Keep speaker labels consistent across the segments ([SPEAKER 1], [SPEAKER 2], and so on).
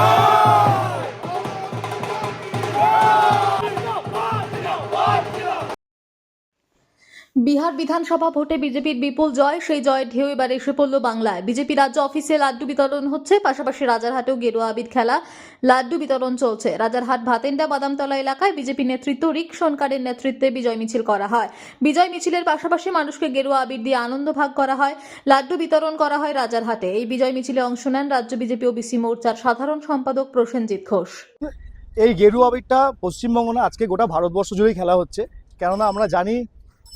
[SPEAKER 1] 아! বিহার বিধানসভা ভোটে বিজেপির বিপুল জয়, সেই জয়ের ঢেউ এবার এসে পড়ল বাংলায়। বিজেপি রাজ্য অফিসে লাড্ডু বিতরণ হচ্ছে, পাশাপাশি রাজারহাটেও গেরুয়া আবির খেলা, লাড্ডু বিতরণ চলছে। রাজারহাট ভাতেন্ডা বাদামতলা এলাকায় বিজেপি নেতৃত্ব রিক সরকারের নেতৃত্বে বিজয় মিছিল করা হয়। বিজয় মিছিলের পাশাপাশি মানুষকে গেরুয়া আবির দিয়ে আনন্দ ভাগ করা হয়, লাড্ডু বিতরণ করা হয় রাজারহাটে। এই বিজয় মিছিলে অংশ নেন রাজ্য বিজেপি ওবিসি মোর্চার সাধারণ সম্পাদক প্রসেনজিৎ ঘোষ।
[SPEAKER 2] এই গেরু আবিরটা পশ্চিমবঙ্গ না, আজকে গোটা ভারতবর্ষ জুড়েই খেলা হচ্ছে। কেননা আমরা জানি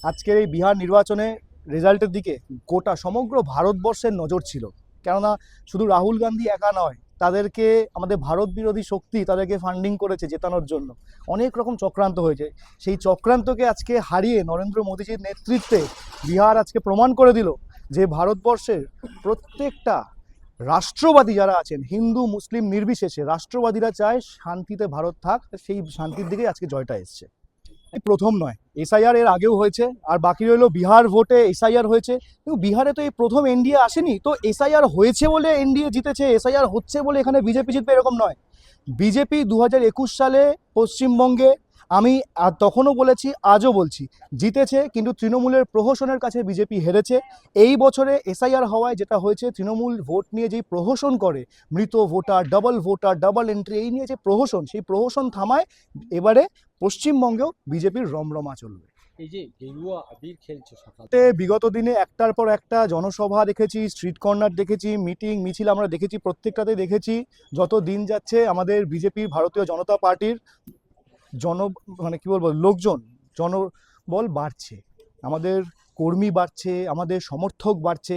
[SPEAKER 2] আজকের এই বিহার নির্বাচনে রেজাল্টের দিকে গোটা সমগ্র ভারতবর্ষের নজর ছিল। কেননা শুধু রাহুল গান্ধী একা নয়, তাদেরকে আমাদের ভারত বিরোধী শক্তি তাদেরকে ফান্ডিং করেছে জেতানোর জন্য। অনেক রকম চক্রান্ত হয়েছে। সেই চক্রান্তকে আজকে হারিয়ে নরেন্দ্র মোদীজির নেতৃত্বে বিহার আজকে প্রমাণ করে দিল যে ভারতবর্ষের প্রত্যেকটা রাষ্ট্রবাদী যারা আছেন, হিন্দু, মুসলিম নির্বিশেষে রাষ্ট্রবাদীরা চায় শান্তিতে ভারত থাক, সেই শান্তির দিকেই আজকে জয়টা এসছে। প্রথম নয়। এসআইআর এর আগেও হয়েছে, আর বাকি রইল বিহার ভোটে এসআইআর হয়েছে। কিন্তু বিহারে তো এই প্রথম এনডিএ আসেনি, তো এসআইআর হয়েছে বলে এনডিএ জিতেছে, এসআইআর হচ্ছে বলে এখানে বিজেপি জিতবে এরকম নয়। বিজেপি দু হাজার একুশ সালে পশ্চিমবঙ্গে আমি তখনও বলেছি আজও বলছি জিতেছে কিন্তু তৃণমূলের প্রহসনের কাছে বিজেপি হেরেছে। এই বছরে এসআইআর হওয়ায় যেটা হয়েছে তৃণমূল ভোট নিয়ে যেই প্রহসন করে মৃত voter double voter double entry এই নিয়ে যে প্রহসন সেই প্রহসন থামায় এবারে পশ্চিমবঙ্গেও বিজেপির রমরমা চলবে।
[SPEAKER 3] এই যে গেরুয়া আবির খেলছে সকাল
[SPEAKER 2] বিগত দিনে একটার পর একটা জনসভা দেখেছি স্ট্রিট কর্নার দেখেছি মিটিং মিছিল আমরা দেখেছি প্রত্যেকটাতে দেখেছি। যত দিন যাচ্ছে আমাদের বিজেপির ভারতীয় জনতা পার্টির জন মানে কি বলব, লোকজন, জনবল বাড়ছে। আমাদের কর্মী বাড়ছে, আমাদের সমর্থক বাড়ছে।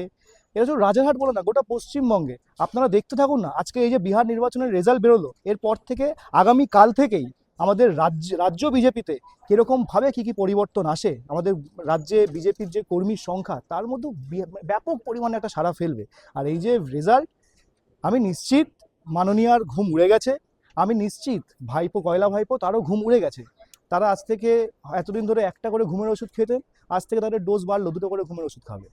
[SPEAKER 2] এটা শুধু রাজারহাট বলো না, গোটা পশ্চিমবঙ্গে। আপনারা দেখতে থাকুন না, আজকে এই যে বিহার নির্বাচনের রেজাল্ট বেরোলো এরপর থেকে আগামী কাল থেকেই আমাদের রাজ্য রাজ্য বিজেপিতে কীরকমভাবে কী কী পরিবর্তন আসে, আমাদের রাজ্যে বিজেপির যে কর্মীর সংখ্যা, তার মধ্যে ব্যাপক পরিমাণে একটা সাড়া ফেলবে। আর এই যে রেজাল্ট আমি নিশ্চিত মাননীয়ার ঘুম উড়ে গেছে। আমি নিশ্চিত ভাইপো, কয়লা ভাইপো, তারও ঘুম উড়ে গেছে। তারা আজ থেকে এতদিন ধরে একটা করে ঘুমের ওষুধ খেতেন আজ থেকে তাদের ডোজ বাড়লো, দুটো করে ঘুমের ওষুধ খাবে।